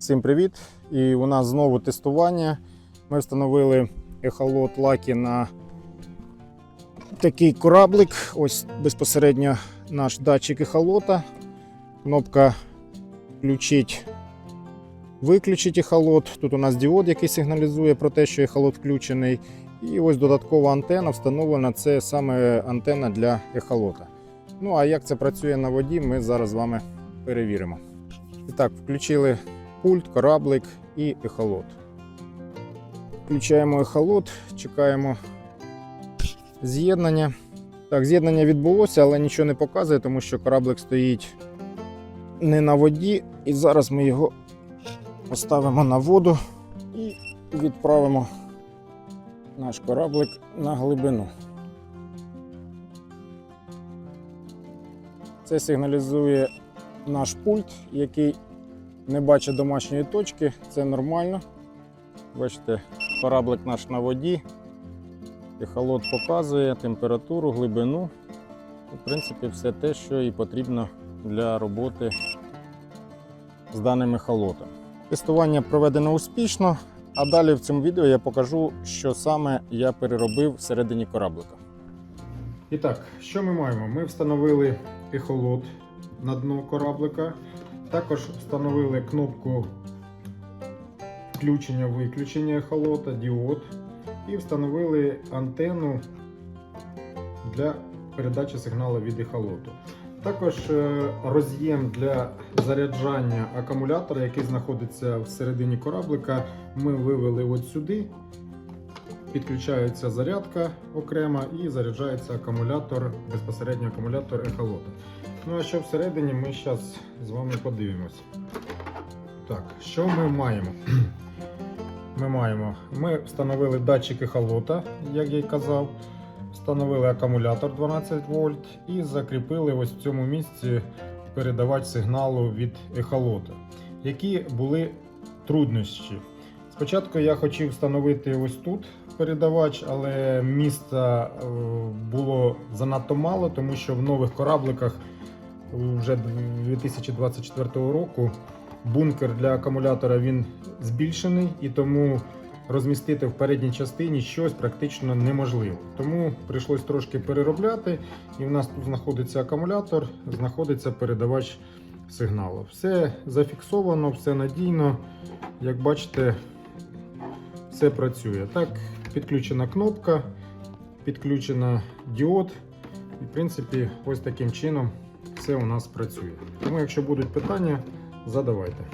Всім привіт! І у нас знову тестування. Ми встановили ехолот лакі на такий кораблик. Ось безпосередньо наш датчик ехолота. Кнопка включить, виключить ехолот. Тут у нас діод, який сигналізує про те, що ехолот включений. І ось додаткова антена встановлена. Це саме антенна для ехолота. Ну а як це працює на воді, ми зараз з вами перевіримо. І так, включили пульт, кораблик і ехолот. Включаємо ехолот, чекаємо з'єднання. Так, з'єднання відбулося, але нічого не показує, тому що кораблик стоїть не на воді. І зараз ми його поставимо на воду і відправимо наш кораблик на глибину. Це сигналізує наш пульт, який не бачить домашньої точки, це нормально. Бачите, кораблик наш на воді. Ехолот показує температуру, глибину. В принципі, все те, що і потрібно для роботи з даним ехолотом. Тестування проведено успішно, а далі в цьому відео я покажу, що саме я переробив всередині кораблика. І так, що ми маємо? Ми встановили ехолот на дно кораблика. Також встановили кнопку включення-виключення ехолота, діод і встановили антенну для передачі сигналу від ехолоту. Також е, роз'єм для заряджання акумулятора, який знаходиться всередині кораблика, ми вивели от сюди. Підключається зарядка окремо і заряджається акумулятор, безпосередньо акумулятор ехолота. Ну а що всередині ми зараз з вами подивимось. Так, що ми маємо? Ми маємо. Ми встановили датчик ехолота, як я й казав. Встановили акумулятор 12 вольт і закріпили ось в цьому місці передавач сигналу від ехолота. Які були труднощі? Спочатку я хотів встановити ось тут передавач, але міста е, було занадто мало, тому що в нових корабликах вже 2024 року бункер для акумулятора він збільшений і тому розмістити в передній частині щось практично неможливо. Тому прийшлось трошки переробляти, і в нас тут знаходиться акумулятор, знаходиться передавач сигналу. Все зафіксовано, все надійно. Як бачите, все працює. Так, підключена кнопка, підключена діод. І, в принципі, ось таким чином все у нас працює. Тому, якщо будуть питання, задавайте.